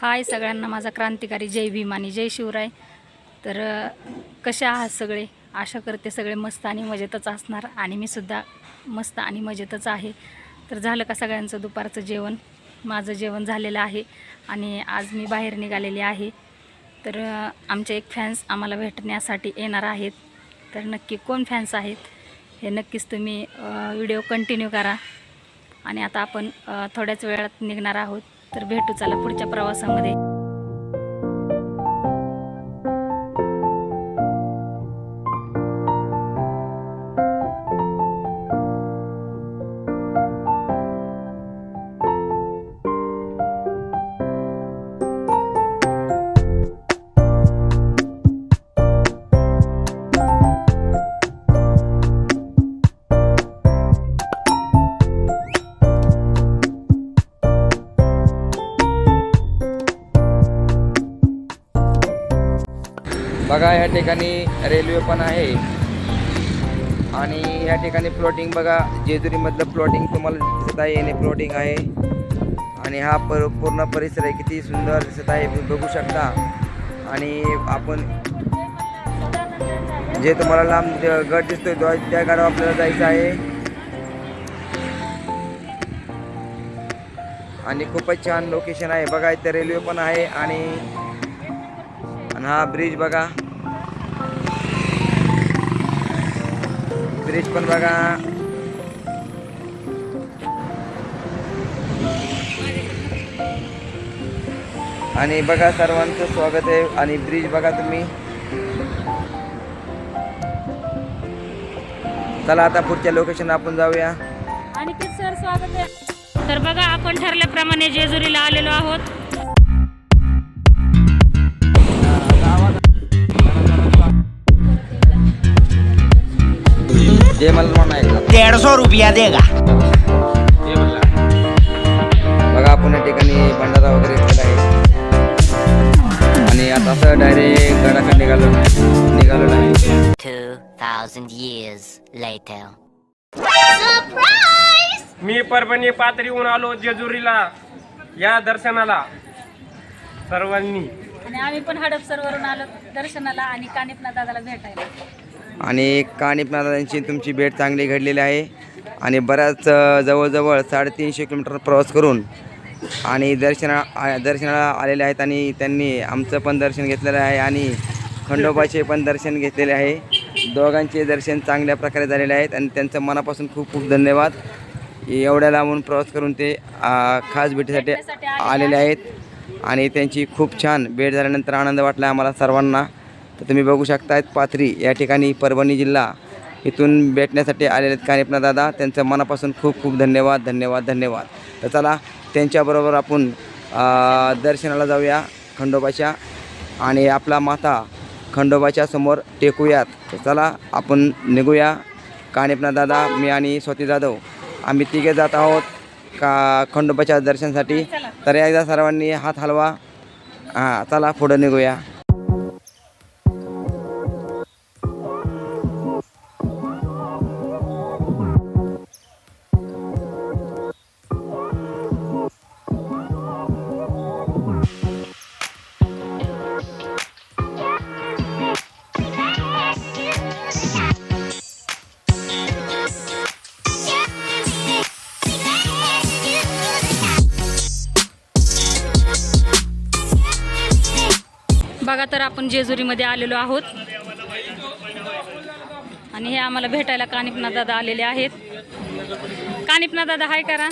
हाय सगळ्यांना माझा क्रांतिकारी जय भीम आणि जय शिवराय. तर कसे आहात सगळे? आशा करते सगळे मस्त आणि मजेतच असणार आणि मी सुद्धा मस्त आणि मजेतच आहे. तर झालं का सगळ्यांचं दुपारचं जेवण? माझं जेवण झालेलं आहे आणि आज मी बाहेर निघालेली आहे. तर आमचे एक फॅन्स आम्हाला भेटण्यासाठी येणार आहेत. तर नक्की कोण फॅन्स आहेत? हे नक्कीच तुम्ही व्हिडिओ कंटिन्यू करा. आणि आता आपण थोड्याच वेळात निघणार आहोत. तर भेटू चला पुढच्या प्रवासामध्ये. बघा या ठिकाणी रेल्वे पण आहे. आणि या ठिकाणी प्लॉटिंग बघा जेजुरीमधलं प्लॉटिंग तुम्हाला दिसत आहे येणे प्लॉटिंग आहे. आणि हा पर पूर्ण परिसर आहे किती सुंदर दिसत आहे तुम्ही बघू शकता. आणि आपण जे तुम्हाला लांब गट दिसतोय त्या गडावर आपल्याला जायचं आहे. आणि खूपच छान लोकेशन आहे. बघा इथे रेल्वे पण आहे आणि हा ब्रिज बघा. ब्रिज पण बघा. आणि बघा सर्वांचं स्वागत आहे. आणि ब्रिज बघा तुम्ही. चला आता पुढच्या लोकेशन आपण जाऊया. आणि सर स्वागत आहे. तर बघा आपण ठरल्याप्रमाणे जेजुरीला आलेलो आहोत. ऐकला. डेढ़ सौ रुपया देगा बघा आपण या ठिकाणी भंडारा वगैरे केला आहे. आणि आता असं डायरेक्ट गडाकडे निघालो निघालो आहे 2,000 years later. मी परभणी पातळीहून आलो जेजुरीला या दर्शनाला. सर्वांनी. आणि आम्ही पण हडपसरवरून आलो दर्शनाला आणि कानिपना दादाला भेटायला. आणि काणीपनाथांची तुमची भेट चांगली घडलेली आहे. आणि बऱ्याच जवळजवळ साडेतीनशे किलोमीटर प्रवास करून आणि दर्शना दर्शनाला आलेले आहेत आणि त्यांनी आमचं पण दर्शन घेतलेलं आहे आणि खंडोबाचे पण दर्शन घेतलेले आहे. दोघांचे दर्शन चांगल्या प्रकारे झालेले आहेत आणि त्यांचं मनापासून खूप खूप धन्यवाद. एवढ्या लांबून प्रवास करून ते खास भेटीसाठी आलेले आहेत आणि त्यांची खूप छान भेट झाल्यानंतर आनंद वाटला आम्हाला सर्वांना. तर तुम्ही बघू शकतायत पाथरी या ठिकाणी परभणी जिल्हा इथून भेटण्यासाठी आलेले आहेत कानिपना दादा. त्यांचं मनापासून खूप खूप धन्यवाद धन्यवाद धन्यवाद. तर चला त्यांच्याबरोबर आपण दर्शनाला जाऊया खंडोबाच्या आणि आपला माथा खंडोबाच्या समोर टेकूयात. तर चला आपण निघूया. कानिपना दादा मी आणि स्वती जाधव आम्ही तिघे जात आहोत का खंडोबाच्या दर्शनासाठी. तर एकदा सर्वांनी हात हलवा. हां चला पुढं निघूया. बघा तर आपण जेजुरीमध्ये आलेलो आहोत. आणि हे आम्हाला भेटायला कानिपना दादा आलेले आहेत. कानिपना दादा हाय करा.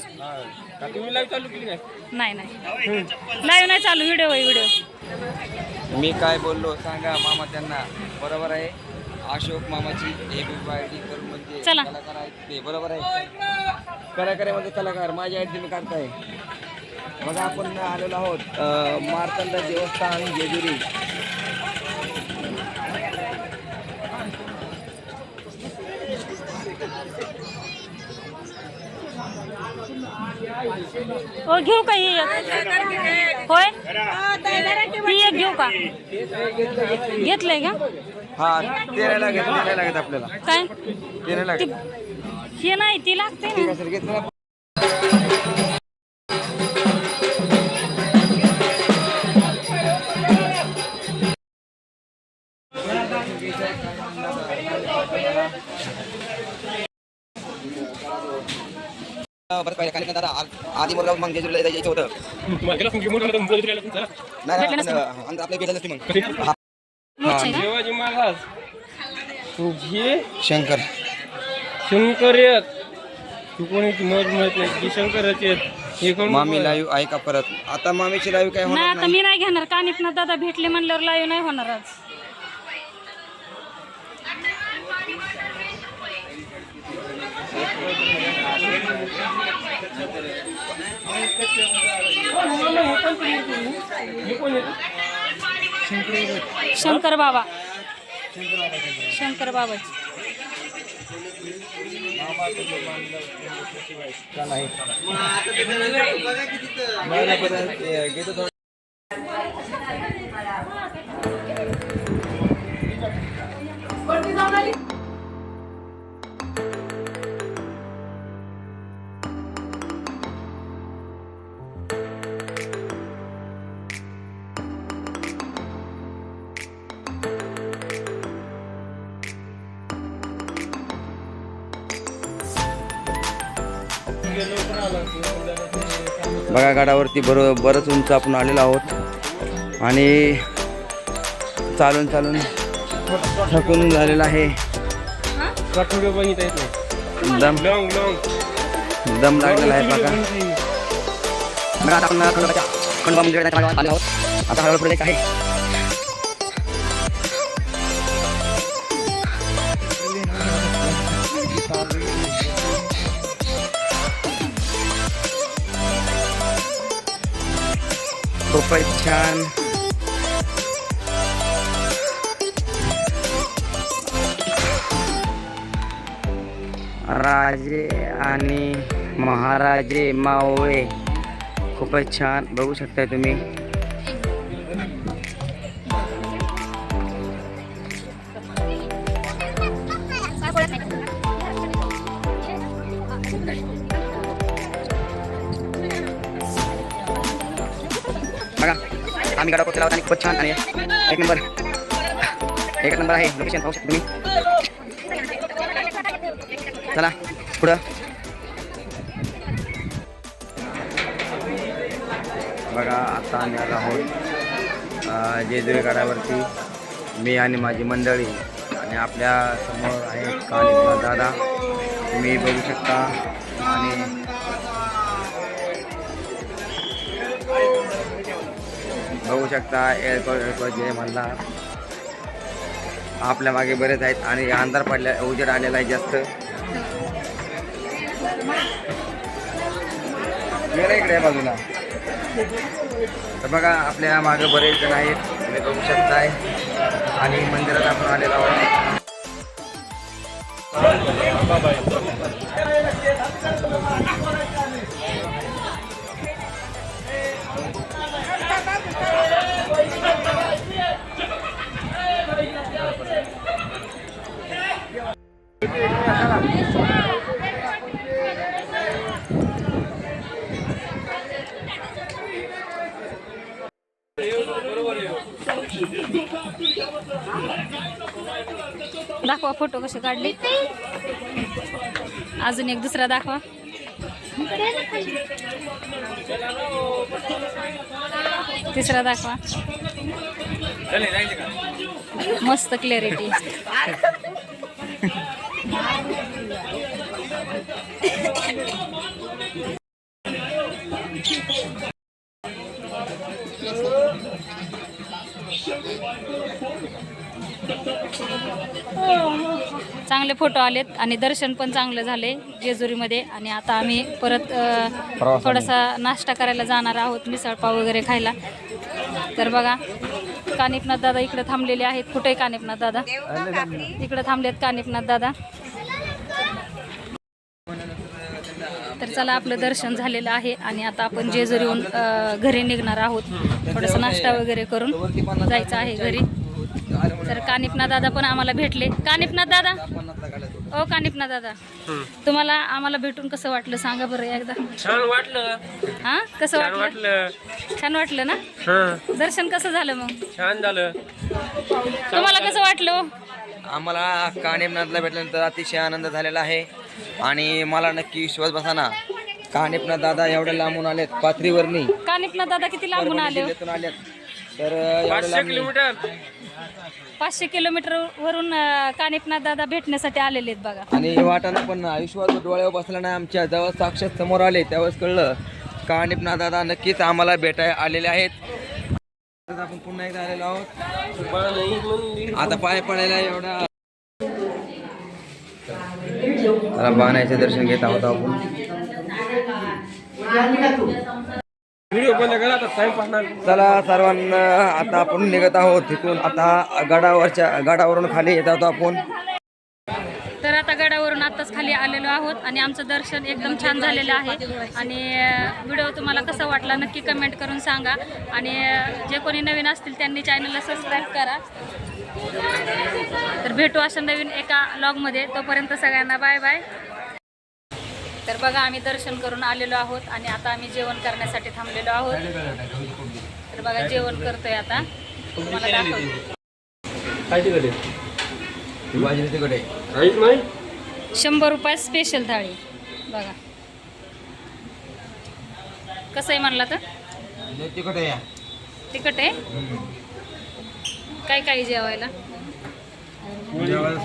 नाही नाही. लाईव्ह नाही चालू व्हिडिओ आहे व्हिडिओ. मी काय बोललो सांगा मामा त्यांना. बरोबर आहे. अशोक मामाची म्हणजे चला. कलाकार आहेत ते. बरोबर आहे. कलाकार म्हणजे कलाकार. माझी आयडी तुम्ही काढताय. बघा आपण आलेलो आहोत मार्तंड देवस्थान जेजुरी. हो घेऊ का ही एक? होय? ही एक घेऊ का? घेतलंय का? हा लागेल तेरायला लागेल आपल्याला. काय? ती लागेल हे नाही ती लागते घेतलं ना? आधी मोरगाव मग जेजुरीला जायचं होतं. नाही भेटलं नाही नसतं. अंदर आपल्या भेटलं नसते मग. हा, मोठं आहे का? शिवाजी महाराज हे शंकर. शंकर आहेत. तू कोणी माहीत माहीत नाही की शंकरच आहेत. हे कोण मामी लाईव्ह आहे का परत? आता मामीची लाईव्ह काय नाही होणार आता मी नाही घेणार. कानिपनाथ दादा भेटले म्हणल्यावर लाईव्ह नाही होणार आज. शंकर बाबा. शंकर बाबा नाही बघा गाडावरती बरो बरंच उंच आपण आलेलो आहोत. आणि चालून चालून थकून झालेलं आहे. दम. दम लागलेला आहे बघा. बघा आता हळूहळू खंडोबाच्या आहे. खूपच छान राजे आणि महाराजे मावळे. खूपच छान. बघू शकताय तुम्ही. बघा. आम्ही गाडा पोचला आणि खूप छान आणि एक नंबर. एक नंबर आहे. लोकेशन पाहू शकता तुम्ही. चला पुढं. बघा आता आम्ही आलो आहोत जेजुरी गडावरती. मी आणि माझी मंडळी आणि आपल्यासमोर आहेत काली दादा. तुम्ही बघू शकता. आणि बघू शकता एअरपोर्ट एअरपोर्ट जे म्हणला आपल्या मागे बरेच आहेत आणि अंधार पडल्या उजेड आलेला आहे जास्त. इकडे बाजूला. तर बघा आपल्या मागे बरेच जण आहेत तुम्ही बघू शकताय. आणि मंदिरात आपण आलेलो आहोत. फोटो कसे काढले? अजून एक दुसरा दाखवा. तिसरा दाखवा. मस्त क्लॅरिटी चांगले फोटो आलेत आणि दर्शन पण चांगलं झाले जेजुरीमध्ये. आणि आता आम्ही परत अ, थोडासा नाश्ता करायला जाणार आहोत मिसळपाव वगैरे खायला. तर बघा कानिपनाथ दादा इकडे थांबलेले आहेत. कुठे कानिपनाथ दादा? इकडे थांबलेत कानिपनाथ दादा. तर चला आपलं दर्शन झालेलं आहे आणि आता आपण जेजुरीहून अ, घरी निघणार आहोत. थोडासा नाश्ता वगैरे करून जायचं आहे घरी. तर कानिपनाथ दादा पण आम्हाला भेटले. कानिपनाथ दादा? ओ कानिपनाथ दादा. तुम्हाला आम्हाला भेटून कसं वाटलं? सांगा बरं एकदा. छान वाटलं. हा? कसं छान वाटलं? वाटलं. छान वाटलं ना? हा दर्शन कसं झालं मग? छान झालं. तुम्हाला कसं वाटलं? हो? आम्हाला कानिमनाथला भेटल्यानंतर अतिशय आनंद झालेला आहे. आणि मला नक्की विश्वास बसाना कानिपना दादा एवढ्या लांबून आलेत पाथरीवरनी. कानिपना दादा किती लांबून आले हो? जिल्ह्यातून आलेत. तर अं, एवढ्या पाचशे लांबून किलोमीटर. पाचशे किलोमीटर वरून कानिपनाथ दादा भेटण्यासाठी आलेले आहेत बघा. आणि वाटाणा पण आयुष्यात डोळ्यावर बसला नाही आमच्या जेव्हा साक्षात समोर आले त्यावेळेस कळलं कानिपनाथ दादा नक्कीच आम्हाला भेटाय आलेले आहेत. आपण पुन्हा एकदा आलेलो आहोत. आता पाय पडायला एवढा बाणाचे दर्शन घेत आहोत आपण. चला सर्वांना आता आपण निघत आहोत तिथून. आता गडावरच्या गडावरून खाली येत आहोत आपण. तर आता गडावरून आत्ताच खाली आलेलो आहोत आणि आमचं दर्शन एकदम छान झालेलं आहे. आणि व्हिडिओ तुम्हाला कसा वाटला नक्की कमेंट करून सांगा. आणि जे कोणी नवीन असतील त्यांनी चॅनलला सबस्क्राईब करा. तर भेटू अशा नवीन एका लॉगमध्ये तोपर्यंत सगळ्यांना बाय बाय तर बघा आम्ही दर्शन करून आलेलो आहोत आणि आता आम्ही जेवण करण्यासाठी थांबलेलो आहोत. तर बघा जेवण करतोय आता. तुम्हाला दाखवते. शंभर रुपये स्पेशल थाळी. बघा. कसं आहे म्हणला तर? तिकडे या. तिखट आहे? काय काय जेवायला? जेवायला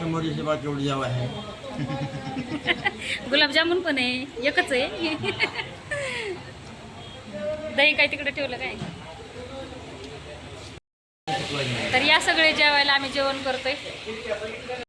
एवढी जेवा आहे? गुलाबजामुन पण आहे एकच आहे. दही काय तिकडे ठेवलं काय? तर या सगळे जेवायला आम्ही जेवण करतोय.